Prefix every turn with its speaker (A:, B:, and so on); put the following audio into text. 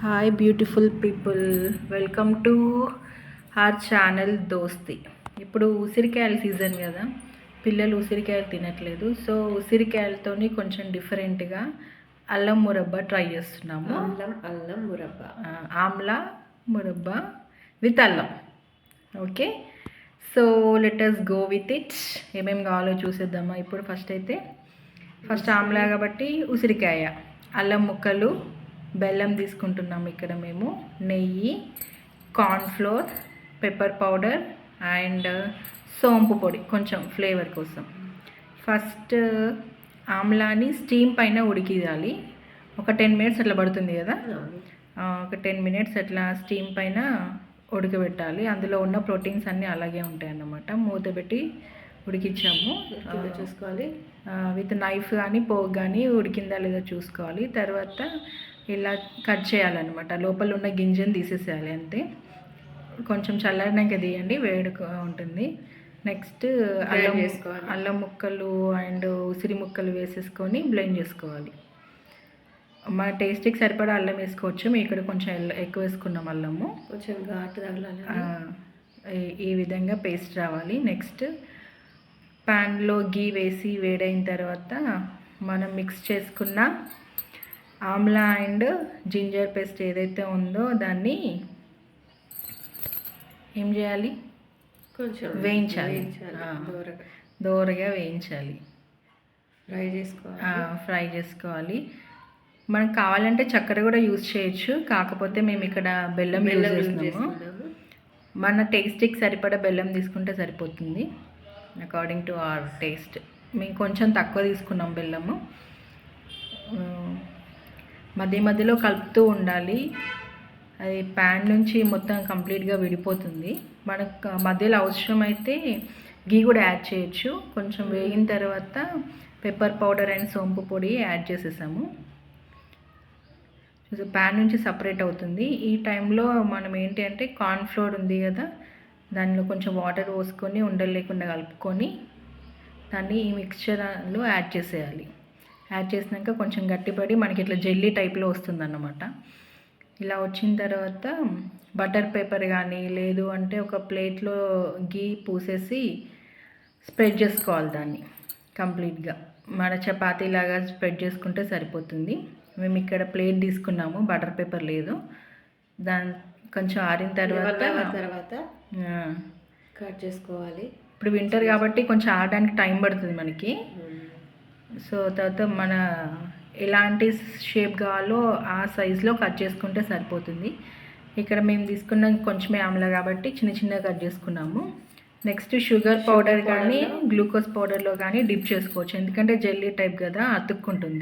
A: Hi beautiful people welcome to our channel Dosti ఇప్పుడు ఉసిరికాయల season కదా. పిల్లలు ఉసిరికాయలు తినట్లేదు. సో ఉసిరికాయలతోని కొంచెం డిఫరెంట్గా అల్లం మురబ్బా ట్రై చేస్తున్నాము.
B: అల్లం అల్లం మురబ్బ.
A: ఆమ్లా మురబ్బా విత్ అల్లం. Okay so let's go with it ఏమేమి కావాలో చూసేద్దామా ఇప్పుడు ఫస్ట్ అయితే. ఫస్ట్ ఆమ్లా కాబట్టి ఉసిరికాయ. అల్లం ముక్కలు బెల్లం తీసుకుంటున్నాం ఇక్కడ మేము. నెయ్యి కార్న్ఫ్లోర్ పెప్పర్ పౌడర్ అండ్ సోంపు పొడి కొంచెం ఫ్లేవర్ కోసం. ఫస్ట్ ఆమ్లాని స్టీమ్ పైన ఉడికియాలి ఒక టెన్ మినిట్స్ అట్లా పడుతుంది కదా? ఒక టెన్ మినిట్స్ అట్లా స్టీమ్ పైన ఉడకబెట్టాలి. అందులో ఉన్న ప్రోటీన్స్ అన్నీ అలాగే ఉంటాయి అన్నమాట. మూత పెట్టి ఉడికించాము.
B: చూసుకోవాలి.
A: విత్ నైఫ్ కానీ పోగ్ కానీ ఉడికిందా లేదో చూసుకోవాలి. తర్వాత ఇలా కట్ చేయాలన్నమాట. లోపల ఉన్న గింజను తీసేసేయాలి అంతే. కొంచెం చల్లారినాక తీయండి వేడిగా ఉంటుంది. నెక్స్ట్ అల్లం
B: చేసుకోవాలి.
A: అల్లం ముక్కలు అండ్ ఉసిరి ముక్కలు వేసేసుకొని బ్లెండ్ చేసుకోవాలి. మన టేస్ట్కి సరిపడా అల్లం వేసుకోవచ్చు. మేము ఇక్కడ కొంచెం ఎక్కువ వేసుకున్నాం అల్లము.
B: కొంచెం ఘాటు తగలాలి.
A: ఈ విధంగా పేస్ట్ రావాలి. నెక్స్ట్ ప్యాన్లో గీ వేసి వేడైన తర్వాత మనం మిక్స్ చేసుకున్న ఆమ్లా అండ్ జింజర్ పేస్ట్ ఏదైతే ఉందో దాన్ని ఏం చేయాలి?
B: కొంచెం
A: వేయించాలి.
B: దూరగా
A: వేయించాలి.
B: ఫ్రై చేసుకోవాలి.
A: ఫ్రై చేసుకోవాలి. మనకు కావాలంటే చక్కెర కూడా యూజ్ చేయొచ్చు. కాకపోతే మేము ఇక్కడ బెల్లం యూజ్ చేస్తున్నాము. మన టేస్ట్కి సరిపడా బెల్లం తీసుకుంటే సరిపోతుంది. అకార్డింగ్ టు అవర్ టేస్ట్ మేము కొంచెం తక్కువ తీసుకున్నాం బెల్లము. మధ్య మధ్యలో కలుపుతూ ఉండాలి. అది ప్యాన్ నుంచి మొత్తం కంప్లీట్గా విడిపోతుంది. మనకు మధ్యలో అవసరమైతే గీ కూడా యాడ్ చేయొచ్చు. కొంచెం వేగిన తర్వాత పెప్పర్ పౌడర్ అండ్ సోంపు పొడి యాడ్ చేసేసాము. ప్యాన్ నుంచి సపరేట్ అవుతుంది. ఈ టైంలో మనం ఏంటి అంటే కార్న్ ఫ్లోర్ ఉంది కదా దానిలో కొంచెం వాటర్ పోసుకొని ఉండలు లేకుండా కలుపుకొని దాన్ని ఈ మిక్స్చర్లో యాడ్ చేసేయాలి. యాడ్ చేసినాక కొంచెం గట్టిపడి మనకి ఇట్లా జెల్లీ టైప్లో వస్తుందన్నమాట. ఇలా వచ్చిన తర్వాత బటర్ పేపర్ కానీ లేదు అంటే ఒక ప్లేట్లో గీ పూసేసి స్ప్రెడ్ చేసుకోవాలి దాన్ని కంప్లీట్గా. మన చపాతీ లాగా స్ప్రెడ్ చేసుకుంటే సరిపోతుంది. మేము ఇక్కడ ప్లేట్ తీసుకున్నాము బటర్ పేపర్ లేదు. దాని కొంచెం ఆరిన తర్వాత
B: తర్వాత కట్ చేసుకోవాలి.
A: ఇప్పుడు వింటర్ కాబట్టి కొంచెం ఆడడానికి టైం పడుతుంది మనకి. సో తర్వాత మన ఎలాంటి షేప్ కావాలో ఆ సైజులో కట్ చేసుకుంటే సరిపోతుంది. ఇక్కడ మేము తీసుకున్న కొంచెమే ఆమ్ల కాబట్టి చిన్న చిన్నగా కట్ చేసుకున్నాము. నెక్స్ట్ షుగర్ పౌడర్ కానీ గ్లూకోజ్ పౌడర్లో కానీ డిప్ చేసుకోవచ్చు. ఎందుకంటే జెల్లీ టైప్ కదా అతుక్కుంటుంది.